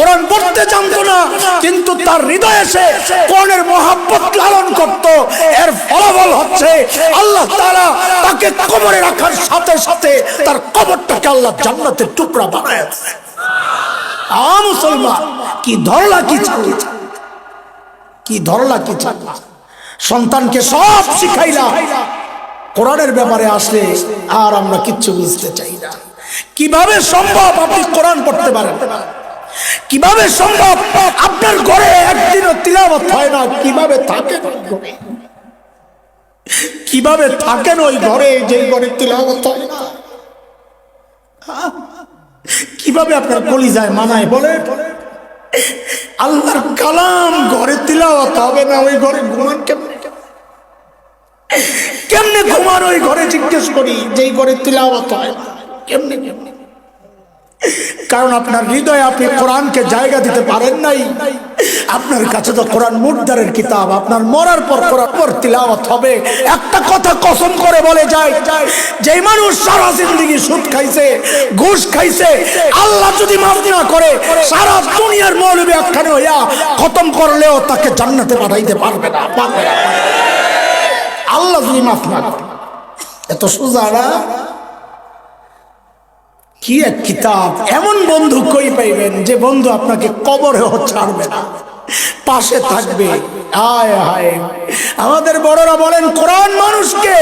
কোরআন পড়তে জানতো না, কিন্তু তার হৃদয়ে সে কোরআনের মহাব্বত লালন করত। এর ফলাফল হচ্ছে আল্লাহ তাআলা তাকে কবরে রাখার সাথে সাথে তার কবরটাকে আল্লাহ জান্নাতের টুকরা বানায়। আ মুসলমান, কি ধরলা কি ছাড়লা কি ধরলা কি ছাড়লা সন্তানকে সব শিখাইলা। কোরআনের ব্যাপারে আসলে আর আমরা কিচ্ছু বুঝতে চাই না। কীভাবে সম্ভব আপনি কোরআন পড়তে পারেন? কীভাবে সম্ভব? আপনার ঘরে একদিনও তিলাবত হয় না, কীভাবে থাকেন? কীভাবে থাকেন ওই ঘরে যে ঘরে তিলাবত হয় না? কীভাবে আপনার কলিজায় মানায় বলে? আল্লাহর কালাম ঘরে তিলাওয়াত হবে না, ওই ঘরে ঘুমান কেমনে? কেমনে ঘুমান ওই ঘরে জিজ্ঞেস করি, যেই ঘরে তিলাওয়াত হয় না, কেমনে কেমনে? কারণ আপনার হৃদয়ে আপনি কোরআনকে জায়গা দিতে পারেন নাই। আপনার কাছে তো কোরআন মুর্দারের কিতাব, আপনার মরার পর কোরআন পর তিলাওয়াত হবে। একটা কথা কসম করে বলে যায় যে মানুষ সারা জিন্দগি সুদ খাইছে, ঘুষ খাইছে, আল্লাহ যদি মাফ না করে, সারা দুনিয়ার মৌলবী একখানে হইয়া খতম করলেও তাকে জান্নাতে পাঠাইতে পারবে না, পারবে আল্লাহ যদি মাফ না করে, এত সোজা না? কি এক কিতাব? এমন বন্ধু কই পাইবেন যে বন্ধু আপনাকে কবরেও ছাড়বে না? পাশে থাকবে। আয় হায়। আমাদের বড়রা বলেন, কোরআন মানুষকে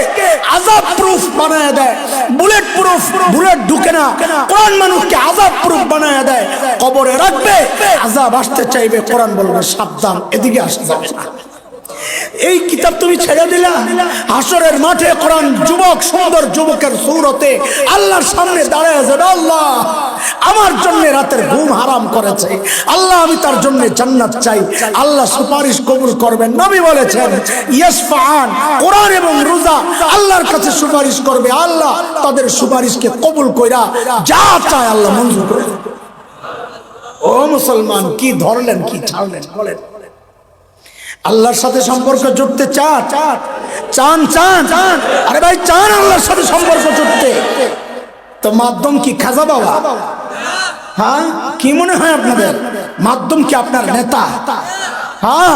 আজাব প্রুফ বানায় দেয় বুলেট প্রুফ বুলেট ঢুকে না। কোরআন মানুষকে আজাব প্রুফ বানায় দেয়। কবরে রাখবে, আজাব আসতে চাইবে। কোরআন বলবে, সাবধান, এদিকে আসতে যাবে না। এই কিতাব তুমি ছেড়ে দিলা? হাসরের মাঠে কোরআন যুবক, সুন্দর যুবকের সৌরতে আল্লাহর সামনে দাঁড়ায় আল্লাহ? আমার জন্য রাতের ঘুম হারাম করেছে। আল্লাহ, আমি তার জন্য জান্নাত চাই। আল্লাহ সুপারিশ কবুল করবেন। নবী বলেছেন ইয়াসফান কোরআন এবং রোজা আল্লাহর কাছে সুপারিশ করবে। আল্লাহ তাদের সুপারিশকে কবুল কইরা যা চায় আল্লাহ মঞ্জুর করে ও মুসলমান, কি ধরলেন, কি ছাড়লেন, বলেন। আল্লাহর সাথে সম্পর্ক জুড়তে চান? চান চান আরে ভাই, চান আল্লাহর সাথে সম্পর্ক জুড়তে। তো মাধ্যম কি খাজা বাবা? হ্যাঁ? কি মনে হয় আপনাদের? মাধ্যম কি আপনার নেতা? হ্যাঁ?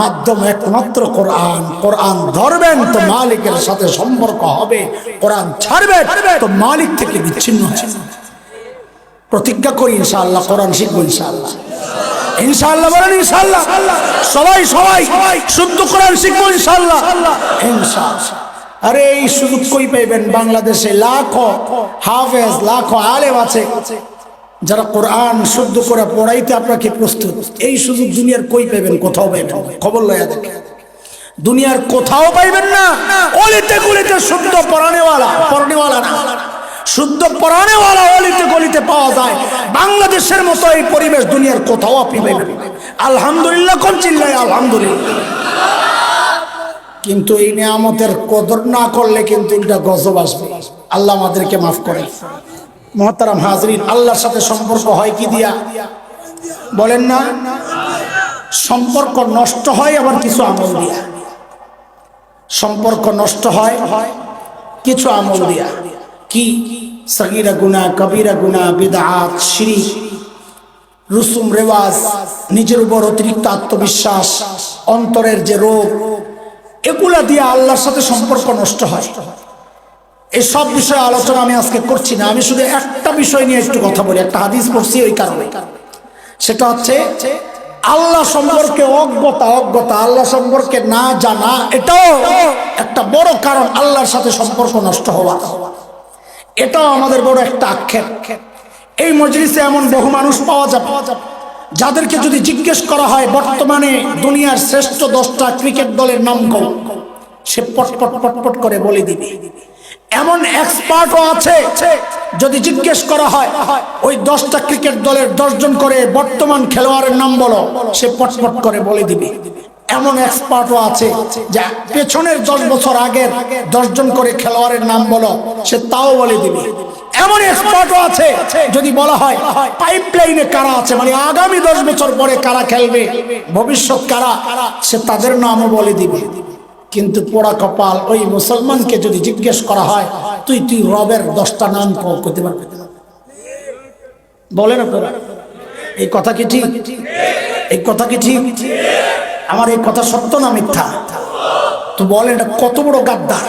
মাধ্যম একমাত্র কোরআন। কোরআন ধরবেন তো মালিকের সাথে সম্পর্ক হবে। কোরআন ছাড়বেন তো মালিক থেকে বিচ্ছিন্ন। প্রতিজ্ঞা করি ইনশাআল্লাহ, কোরআন শিখব ইনশাআল্লাহ। ইনশাআল্লাহ বলেন ইনশাআল্লাহ। সবাই সবাই শুদ্ধ কোরআন শিখব ইনশাআল্লাহ। ইনশাআল্লাহ। আরে এই সুযোগ কই পাইবেন? বাংলাদেশে লাখো হাফেজ লাখো আলেম আছে। যারা কোরআন শুদ্ধ করে পড়াইতে আপনাকে প্রস্তুত এই সুযোগ দুনিয়ার কই পাইবেন? কোথাও পাইবেন খবর লয়া দেখে দুনিয়ার কোথাও পাইবেন না। অলিতে গলিতে শুদ্ধ পড়ানেওয়ালা পড়ানেওয়ালা না। শুদ্ধ পড়ানেওয়ালা অলিতে গলিতে পাওয়া যায়। বাংলাদেশের মতো এই পরিবেশ দুনিয়ার কোথাও আপনি পাইবেন। আলহামদুলিল্লাহ কোন চিল্লাই আলহামদুলিল্লাহ। কিন্তু এই নিয়ামতের কদর না করলে কিন্তু এটা গজব আসবে। আল্লাহ আমাদেরকে মাফ করে মহতারাম হাজরিন, আল্লাহর সাথে সম্পর্ক হয় কি দিয়া? বলেন না, সম্পর্ক নষ্ট হয় আবার কিছু আমল দিয়া। সম্পর্ক নষ্ট হয়, কিছু আমল দিয়া। কি? সগিরা গুনা কবিরা গুনা বিদাত, শিরিক, রুসুম রেওয়াজ, নিজের উপর অতিরিক্ত আত্মবিশ্বাস, অন্তরের যে রোগ, এগুলা দিয়ে আল্লাহর সাথে সম্পর্ক নষ্ট হয়। এই সব বিষয়ে আলোচনা আমি আজকে করছি না। আমি শুধু একটা বিষয় নিয়ে একটু কথা বলি, একটা হাদিস পড়ছি ওই কারণে। সেটা হচ্ছে, আল্লাহ সম্পর্কে অজ্ঞতা অজ্ঞতা, আল্লাহ সম্পর্কে না জানা, এটাও একটা বড় কারণ আল্লাহর সাথে সম্পর্ক নষ্ট হওয়া। এটাও আমাদের বড় একটা আক্ষেপ। এই মজলিসে এমন বহু মানুষ পাওয়া যাবে, যাদেরকে যদি জিজ্ঞেস করা হয়, বর্তমানে দুনিয়ার শ্রেষ্ঠ দশটা ক্রিকেট দলের নাম কম সে পটপট পট পট পট করে বলে দিবে। এমন এক্সপার্টও আছে, যদি জিজ্ঞেস করা হয়, ওই দশটা ক্রিকেট দলের দশজন করে বর্তমান খেলোয়াড়ের নাম বলো, সে পট পট করে বলে দিবে। এমন এক্সপার্টও আছে যে পেছনের দশ বছর আগের দশজন করে খেলোয়াড়ের নাম বলো, সে তাও বলে দিবে। এমন এক্সপার্টও আছে যদি বলা হয় পাইপ লাইনে কারা আছে? মানে আগামী দশ বছর পরে কারা খেলবে? ভবিষ্যৎ কারা? সে তাদের নামও বলে দিবে। কিন্তু পোড়া কপাল ওই মুসলমানকে যদি জিজ্ঞেস করা হয়, তুই তুই রবের দশটা নাম করতে পারবে? না। বলেন আপনারা এই কথা কি ঠিক? এই কথা কি ঠিক? আমার এই কথা সত্য না মিথ্যা? তো বলেন এটা কত বড় গাদ্দার?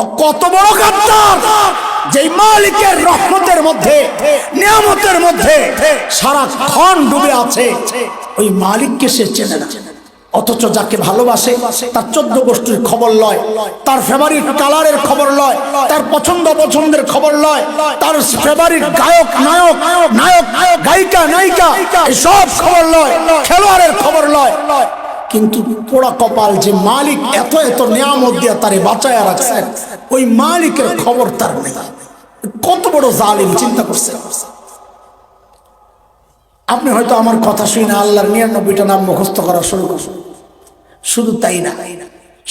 ও কত বড় গাদ্দার? যেই মালিকের রহমতের মধ্যে, নিয়ামতের মধ্যে সারাক্ষণ ডুবে আছে, ওই মালিককে সে চেনে না। অথচ যাকে ভালোবাসে, তার চোদ্দ গোষ্ঠীর খবর লয়, তার ফেভারিট কালারের খবর লয়, তার পছন্দ পছন্দের খবর লয়, তার ফেভারিট গায়ক, নায়ক নায়ক, গায়িকা, নায়িকা সব খবর লয়। কিন্তু পোড়া কপাল যে মালিক এত এত নিয়ামত দিয়ে তারে বাঁচায় রাখছেন ওই মালিকের খবর তার নেই। কত বড় জালিম, চিন্তা করছে আপনি হয়তো আমার কথা শুনে আল্লাহর নিরানব্বইটা নাম মুখস্থ করা শুরু করুন শুধু তাই না,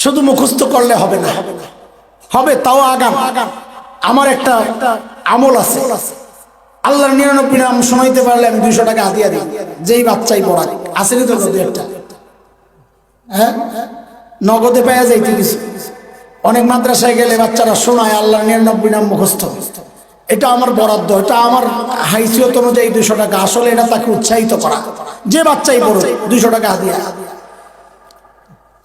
শুধু মুখস্থ করলে হবে না। হবে তাও আগাম। আমার একটা আমল আছে। আল্লাহর নিরানব্বই নাম শোনাইতে পারলে আমি দুইশো টাকা হাতিয়া দিই। যেই বাচ্চাই পড়া আসেনি তো একটা? হ্যাঁ? নগদে পাওয়া যাইতে কিছু? অনেক মাদ্রাসায় গেলে বাচ্চারা শোনায়, আল্লাহ নিরানব্বই নাম মুখস্থ। এটা আমার বরাদ্দ, এটা আমার হাইসিয়ত অনুযায়ী দুশো টাকা। আসলে এটা তাকে উৎসাহিত করা। যে বাচ্চাই পড়ো দুইশো টাকা দিয়া।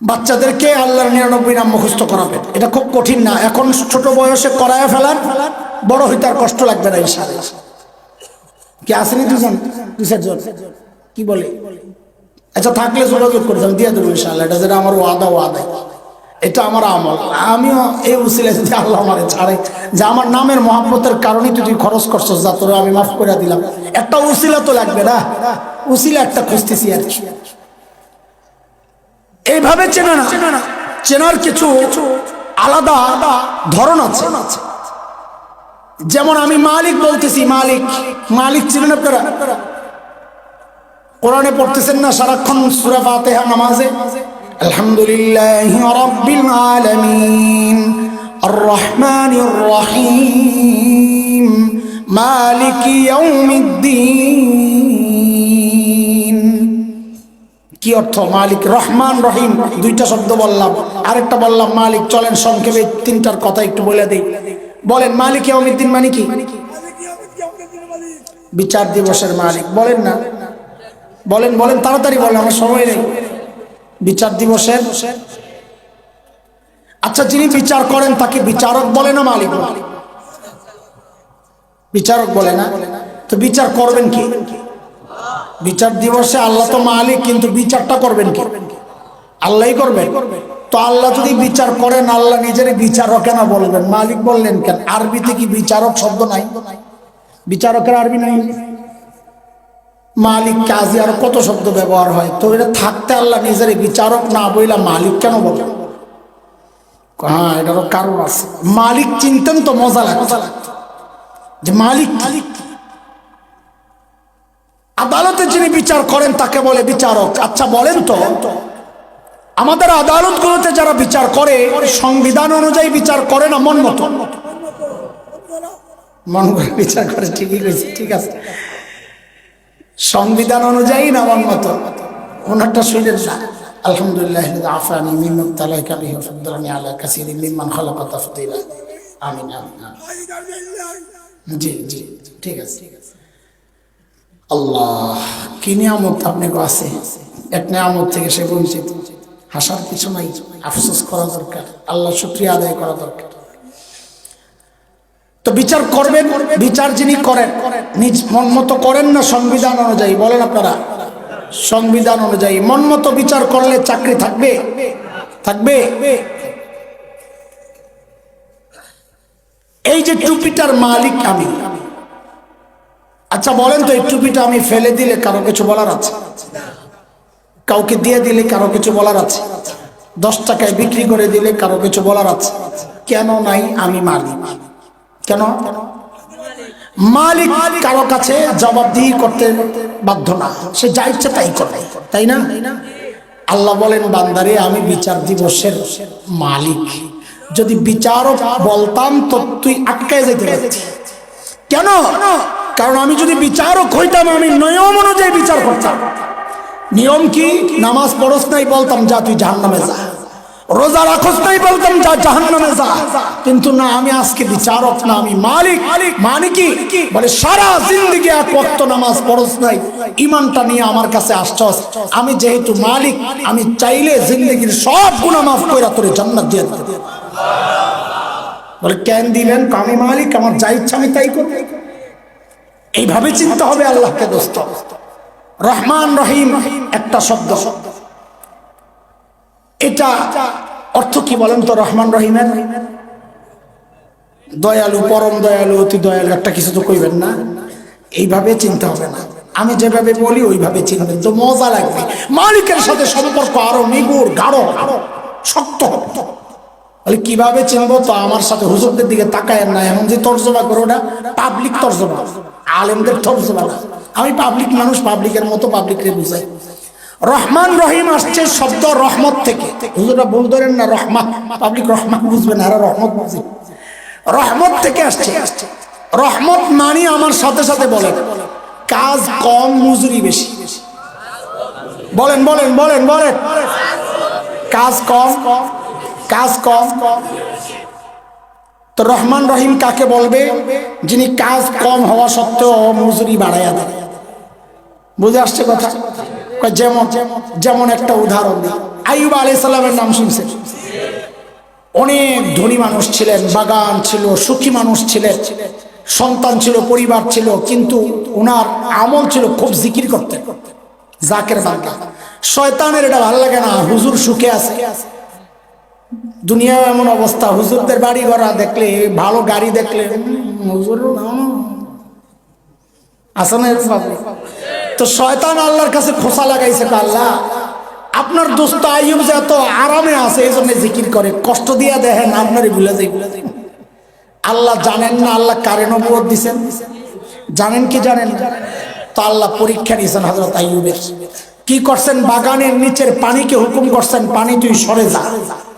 বাচ্চাদেরকে আল্লাহর নিরানব্বই নাম মুখস্থ করাবেন এটা খুব কঠিন না। এখন ছোট বয়সে করায় ফেলার, বড় হইতে আর কষ্ট লাগবে না এই ইনশাআল্লাহ। কি আসেনি দুজন? দুই চারজন? কি বলে? আচ্ছা থাকলে যোগাযোগ করে দিয়ে দেবো ইনশাআল্লাহ। এটা যেটা আমার ওয়াদা ওয়াদা এটা আমার আমল। আমিও এই উসিলে যদি আল্লাহ আমারে ছাড়ে, যে আমার নামের মহাব্বতের কারণেই তুই খরচ করছস, যা তোরা আমি মাফ করে দিলাম। একটা উসিলা তো লাগবে না। উসিলা একটা খুঁজতেছি আর কি। এইভাবে চেনা না? চেনার কিছু আলাদা ধরন আছে। যেমন আমি মালিক বলতেছি, মালিক মালিক চিনেন আপনারা? কোরআনে পড়তেছেন না সারাক্ষণ সুরা ফাতিহা নামাজে? আলহামদুলিল্লাহ রাব্বিল আলামিন। আর রহমানির রহিম মালিক ইয়াউমিদ্দিন। কি অর্থ? মালিক, রহমান, রহিম, দুইটা শব্দ বললাম। আরেকটা বললাম, মালিক, চলেন সংক্ষেপে তিনটার কথা একটু বলে দিই। বলেন, মালিক ইয়াউমিদ্দিন মানে কি? বিচার দিবসের মালিক। বলেন না। বলেন বলেন, তাড়াতাড়ি বলেন, আমার সময় নেই। বিচার দিবসের আচ্ছা যিনি বিচার করেন তাকে বিচারক বলে না মালিক? বিচারক বলে না? তো বিচার করবেন কি? বিচার দিবসে আল্লাহ তো মালিক, কিন্তু বিচারটা করবেন কি? আল্লাহই করবেন তো আল্লাহ যদি বিচার করেন, আল্লাহ নিজের বিচারক কেন বলবেন? মালিক বললেন কেন? আরবিতে কি বিচারক শব্দ নাই? বিচারকের আরবি নাই? মালিক কাজী আর কত শব্দ ব্যবহার হয় তো এটা থাকতে আল্লাহ নিজের বিচারক না বইলা মালিক কেন বলে হ্যাঁ এটারও কারণ আছে মালিক চিনতেন তো মজা লাগতো যে মালিক মালিক আদালতে যিনি বিচার করেন তাকে বলে বিচারক আচ্ছা বলেন তো আমাদের আদালতগুলোতে যারা বিচার করে সংবিধান অনুযায়ী বিচার করে না মন মতো মন করে বিচার করে ঠিকই ঠিক আছে সংবিধান অনুযায়ী না মন মতো। ওনারটা শুনেন না। আলহামদুলিল্লাহ আফানি মিম্মান তালাইকা বিহি ওয়া ফাদ্দালানি আলা কাসীরিন মিম্মান খালাকা তাফদীলা। আমিন আমিন। জি জি, ঠিক আছে। ঠিক আছে আল্লাহ, কি নিয়ামত আপনাকে আছে? এক নিয়ামত থেকে সে বঞ্চিত। হাসার কিছু নাই। আফসোস করা দরকার। আল্লাহ শুক্রিয়া আদায় করা দরকার। তো বিচার করবেন, বিচার যিনি করেন, নিজ মন মতো করেন না সংবিধান অনুযায়ী? বলেন আপনারা। সংবিধান অনুযায়ী। মন মতো বিচার করলে চাকরি থাকবে? থাকবে? এই যে টুপিটার মালিক আমি। আচ্ছা বলেন তো, এই টুপিটা আমি ফেলে দিলে কারও কিছু বলার আছে? কাউকে দিয়ে দিলে কারও কিছু বলার আছে? দশ টাকায় বিক্রি করে দিলে কারও কিছু বলার আছে? কেন নাই আমি মালিক? কেন? মালিক কারও কাছে জবাবদিহি করতে বাধ্য না। সে যা ইচ্ছে তাই করে, তাই না? আল্লাহ বলেন, বান্দারে, আমি বিচার দিবসের মালিক। যদি বিচারক বলতাম, তো তুই আটকায় যেতে পারতি। কেন? কারণ আমি যদি বিচারক হইতাম, আমি নিয়ম অনুযায়ী বিচার করতাম। নিয়ম কি? নামাজ পড়স নাই বলতাম, যা, তুই জাহান নামে যা। রোজা রাখস নাই বলতাম, যা জাহান্নামে যা। কিন্তু না, আমি আজকে বিচারক না, আমি মালিক। মানে কি? বলে, সারা জিন্দগি এক ওয়াক্ত নামাজ পড়স নাই। ইমানটা নিয়ে আমার কাছে আসছস আমি যেহেতু মালিক, আমি চাইলে জিন্দগির সব গুনাহ মাফ কইরা তোরে জান্নাত দিয়ে দিতে। বলে, কেন দিবেন আমি মালিক, আমার যা ইচ্ছা আমি তাই করব এইভাবে চিন্তা হবে আল্লাহকে, দোস্ত। রহমান রহিম একটা শব্দ শব্দ। এটা অর্থ কি বলেন তো রহমান রহিমের? দয়ালু, পরম দয়ালু, অতি দয়ালু, একটা কিছু তো কইবেন না। এইভাবে চিন্তা হবে না। আমি যেভাবে বলি, ওইভাবে চিনবেন। তো মজা লাগবে। মালিকের সাথে সম্পর্ক আরও নিগুড়, গাঢ় আরও শক্ত বলে, কীভাবে চিনবো? তো আমার সাথে হুজুরদের দিকে তাকায় না। এমন যে তর্জমা করো না পাবলিক তর্জমা। আলেমদের তর্জমা আমি পাবলিক মানুষ পাবলিকের মতো পাবলিকরে বুঝাই। রহমান রহিম আসছে শব্দ রহমত থেকে। হুজুরা ভুল ধরেন না রহমান পাবলিক রহমান বুঝবে না, এরা রহমত বুঝে। রহমত থেকে আসছে। রহমত মানি আমার সাথে সাথে বলেন, কাজ কম, মজুরি বেশি। বলেন বলেন বলেন বলেন। কাজ কম কাজ কম। তো রহমান রহিম কাকে বলবে? যিনি কাজ কম হওয়া সত্ত্বেও মজুরি বাড়াইয়া দেয় বুঝে আসছে কথা? যেমন যেমন একটা উদাহরণ দিই। আইব আলাই সাল্লামের নাম শুনছেন? অনেক ধনী মানুষ ছিলেন, বাগান ছিল, সুখী মানুষ ছিলেন, সন্তান ছিল, পরিবার ছিল, কিন্তু ওনার আমল ছিল খুব জিকির করতেন জাকের বাগা শয়তানের এটা ভালো লাগে না, হুজুর সুখে আছে। দুনিয়াও এমন অবস্থা, হুজুরদের বাড়ি ঘরা দেখলে, ভালো গাড়ি দেখলে হুজুর আসানের তো শয়তান আল্লাহর কাছে খোসা লাগাইছে আল্লাহ, আপনার দোস্ত আইয়ুব যে এত আরামে আছে এই জন্য জিকির করে, কষ্ট দিয়া দেখেন আপনারই ভুলে যাই। আল্লাহ জানেন না আল্লাহ কারে নবুয়ত দিছেন? জানেন কি জানেন? তো আল্লাহ পরীক্ষা নিয়েছেন হজরত আইয়ুবের। কি করছেন? বাগানের নিচের পানিকে হুকুম করছেন, পানি তুই সরে যা,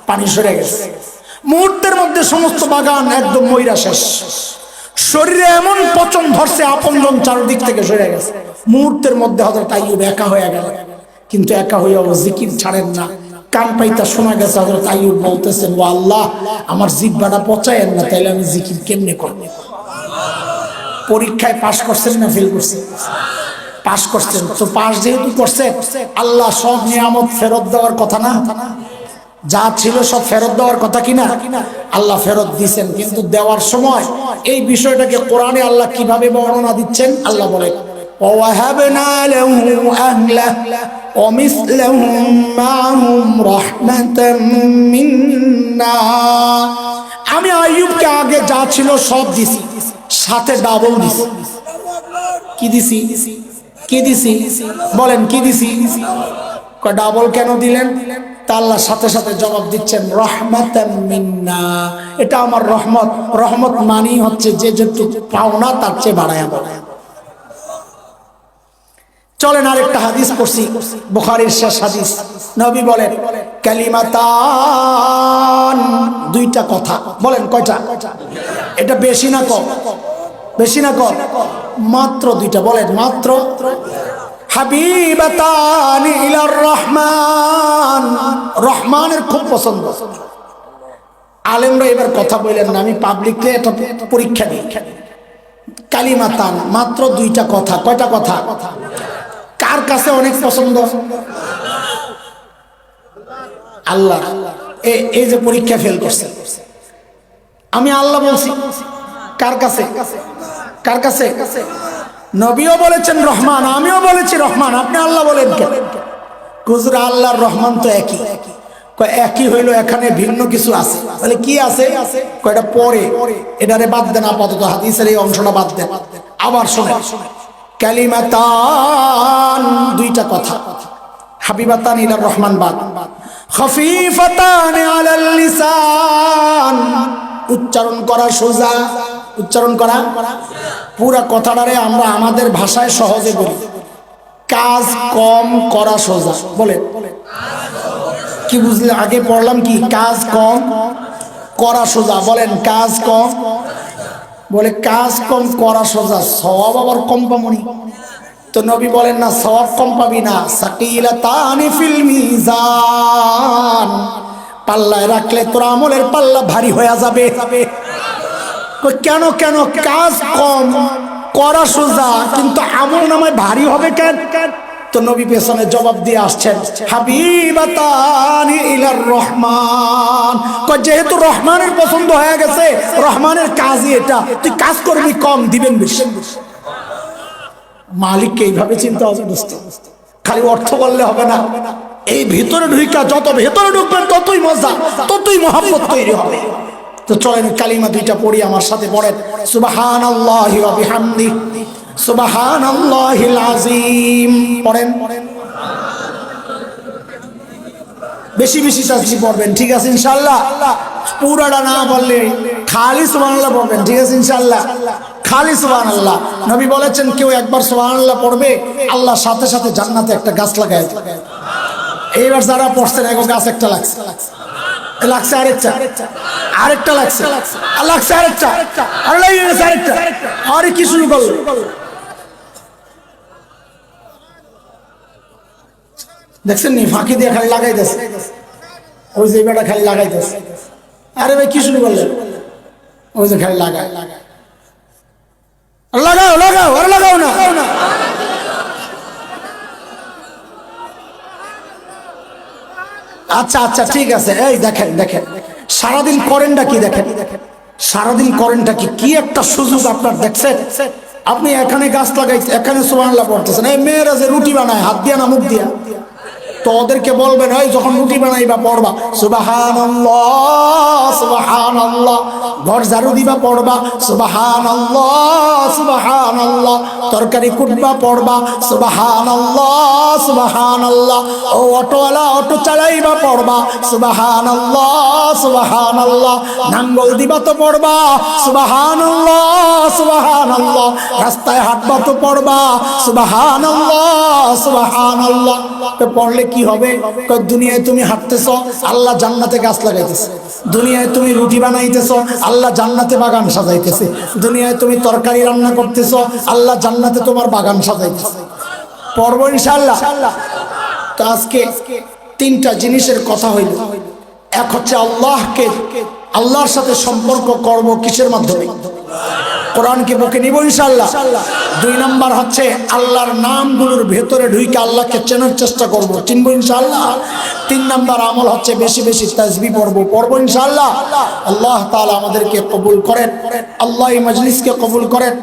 পানি সরে গেছে। মুহূর্তের মধ্যে সমস্ত বাগান একদম ময়রা শেষ। শরীরে এমন পচন ধরছে আপনজন চারদিক থেকে সরে গেছে। মুহূর্তের মধ্যে হজরত আইয়ুব একা হয়ে গেল। কিন্তু একা হইয়া ও জিকির ছাড়েন না। কান পাইতা শোনা গেছে হজরত আইয়ুব বলতেছেন, ও আল্লাহ, আমার জিব্বাটা পচায়েন না, তাইলে আমি জিকির কেমনে করব? পরীক্ষায় পাশ করছেন না ফেল করছেন? পাশ করছেন। তো পাশ যেহেতু করছে, আল্লাহ সব নিয়ামত ফেরত দেওয়ার কথা না? যা ছিল সব ফেরত দেওয়ার কথা কিনা? আল্লাহ ফেরত দিছেন, কিন্তু দেওয়ার সময় এই বিষয়টাকে কোরআনে আল্লাহ কীভাবে বর্ণনা দিচ্ছেন, আল্লাহ বলে ووهبنا له أهله ومثلهم معهم رحمة منا আমি আইয়ুবকে আগে যা ছিল সব দিছি সাথে ডাবল দিছি কি দিছি কি দিছি বলেন কি দিছি ডাবল কেন দিলেন তা আল্লাহ সাথে সাথে জবাব দিচ্ছেন রহমত মিন্না এটা আমার রহমত রহমত মানি হচ্ছে যে যেটুকু পাওনা তার চেয়ে বাড়ায় বাড়ায় চলেন আরেকটা হাদিস পড়ছি, বুখারীর শেষ হাদিস। নবী বলেন, কালিমাতান, দুইটা কথা। বলেন, কয়টা? এটা বেশি না কম? বেশি না কম? মাত্র দুইটা। বলেন, মাত্র? হাবিবাতান ইলার রহমান। রহমানের খুব পছন্দ। আলেমরা এবার কথা বললেন না, আমি পাবলিককে এটা পরীক্ষা দিই। কালিমাতান, মাত্র দুইটা কথা। কয়টা কথা? কার কাছে অনেক পছন্দ? আল্লাহ। এই যে পরীক্ষা ফেল করছে। আমি আল্লাহ বলছি, কার কাছে? কার কাছে? নবীও বলেছেন রহমান, আমিও বলেছি রহমান, আপনি আল্লাহ বলেন কেন? কুজরা আল্লাহর রহমান তো একই। একই হইল, এখানে ভিন্ন কিছু আছে। বলে কি আছে? কয়টা পরে? এটারে বাদ দেন, আপাতত হাদিসের এই অংশটা বাদ দেন। আবার শোনে কালিমাতান, দুইটা কথা। হাবিবাতান ইলার রহমান বাদ। খফিফাতান আলাল লিসান। উচ্চারণ করা সোজা, উচ্চারণ করা। পুরা কথাটারে আমরা আমাদের ভাষায় সহজে বলি। কাজ কম করা সোজা, বলে। কি বুঝলে? আগে পড়লাম কি? কাজ কম করা সোজা, বলেন, কাজ কম বলে, কাজ কম করা সোজা সব আবার কম পামনি তো নবী বলেন, না সব কম পাবি না। সাকিলা তানি ফিল মিজান। পাল্লায় রাখলে তোর আমলের পাল্লা ভারী হয়ে যাবে। কেন কেন? কাজ কম, করা সোজা, কিন্তু আমল নামায় ভারী হবে কেন? তো নবী পেছনে জবাব দিয়ে আসছেন, হাবিবাতানি ইলার রহমান। যেহেতু রহমানের পছন্দ হয়ে গেছে, রহমানের কাজই এটা। তুই কাজ করবি কম, দিবেন বেশি। মালিককে এইভাবে চিন্তা হবে খালি অর্থ বললে হবে না। এই ভিতরে ঢুইকা যত ভেতরে ঢুকবেন, ততই মজা, ততই মহাব্বত তৈরি হবে। তো চলেন, কালিমা দুইটা পড়ি, আমার সাথে পড়েন। সুবাহান আল্লাহ সুবাহান আযীম। পড়েন। বেশি বেশি তাসবি পড়বেন, ঠিক আছে ইনশাআল্লাহ? পুরাটা না বললে খালি সুবহানাল্লাহ পড়বেন, ঠিক আছে ইনশাআল্লাহ? খালি সুবহানাল্লাহ। নবী বলেছেন, কেউ একবার সুবহানাল্লাহ পড়বে আল্লাহ সাথে সাথে জান্নাতে একটা গাছ লাগায়। এইবার যারা পড়ছেন এখন গাছ একটা লাগছে। লাগছে আরেকটা। আরেকটা লাগছে। লাগছে আরেকটা। আরেকটা। আরে কি শুরু করল? দেখছেন নি? ফাঁকি দিয়ে খালি লাগাইতেছে। ওই যে বেটা খালি লাগাইতেছে। আরে ভাই, কি শুরু করলেন? ওই যে খালি লাগায়। লাগায় লাগাও লাগাও, আর লাগাও না। আচ্ছা আচ্ছা ঠিক আছে। এই দেখেন দেখেন। সারাদিন করেনটা কি দেখেন? সারাদিন করেনটা কি? কি একটা সুযোগ আপনার দেখছেন? আপনি এখানে গাছ লাগাইছেন এখানে সোয়ানলা পড়তেছেন এই মেয়েরা যে রুটি বানায়, হাত দিয়া না মুখ দিয়া? তো ওদেরকে বলবেন ওই যখন রুটি বানাইবা, পড়বা। সুবাহান সুবাহান ঘর ঝাড়ু দিবা, পড়বা। সুবাহান সুবাহান তরকারি কুটবা, পড়বা। সুবাহান সুবাহান ও অটোওয়ালা, অটো চালাইবা, পড়বা। সুবাহান সুবাহান নাঙ্গল দিবা তো পড়বা। সুবাহান সুবাহান রাস্তায় হাঁটবা তো পড়বা। সুবাহান সুবাহান পড়লে কি হবে? দুনিয়ায় তুমি হাঁটতেছ, আল্লাহ জান্নাতে গাছ লাগাইতেছে। দুনিয়ায় তুমি রুটি বানাইতেছ, আল্লাহ জান্নাতে বাগান সাজাইতেছে। দুনিয়ায় তুমি তরকারি রান্না করতেছ, আল্লাহ জান্নাতে তোমার বাগান সাজাইতেছে। পড়ব ইনশাল্লাহ তো আজকে তিনটা জিনিসের কথা হইল। এক হচ্ছে আল্লাহকে, আল্লাহর সাথে সম্পর্ক করব কিসের মাধ্যমে? কোরআনকে বুকে নিব ইনশাল্লাহ দুই নম্বর হচ্ছে আল্লাহর নামগুলোর ভেতরে ঢুইকে আল্লাহকে চেনার চেষ্টা করব। চিনব ইনশাল্লাহ তিন নম্বর আমল হচ্ছে বেশি বেশি তাজবি পড়ব পড়ব ইনশাল্লাহ আল্লাহ তাআলা আমাদেরকে কবুল করেন, আল্লাহ এই মজলিসকে কবুল করেন।